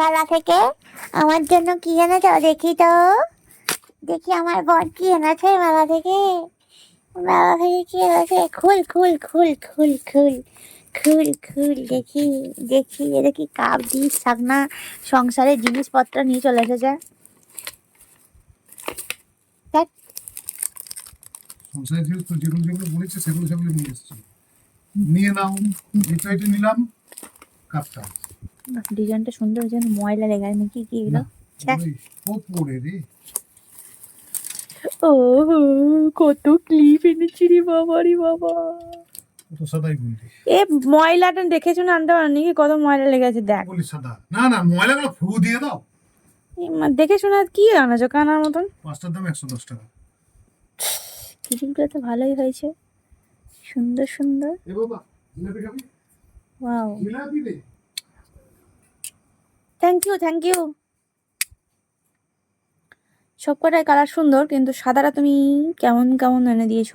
মেলা থেকে আমার জন্য কি এনেছ? দেখি তো। দেখি আমার বর কি এনেছে মেলা থেকে। মেলা থেকে কি এনেছে? খুল খুল খুল খুল খুল খুল খুল, দেখি দেখি এটা কি কাপ দিস শাকনা সংসারের জিনিসপত্র নিয়ে চলে এসেছে। নিয়ে নাও নিলাম, কাপটা। ডিজাইনটা সুন্দর যেন ময়লা লেগে নাকি কি এগুলো। ও কত ক্লিপ এনেছি রে বাবা রে বাবা। এ ময়লাটা দেখেছ না আনতে পারো নাকি? কত ময়লা লেগে আছে দেখ। না না ময়লাগুলো ফু দিয়ে দাও। দেখে শোনা কি আনাছো কানার মতন? পাঁচটার দাম একশো দশ টাকা। তো ভালোই হয়েছে। সুন্দর সুন্দর। বাবা wow. Thank you thank you সব কটাই কালার সুন্দর, কিন্তু সাদাটা তুমি কেমন কেমন এনে দিয়েছ?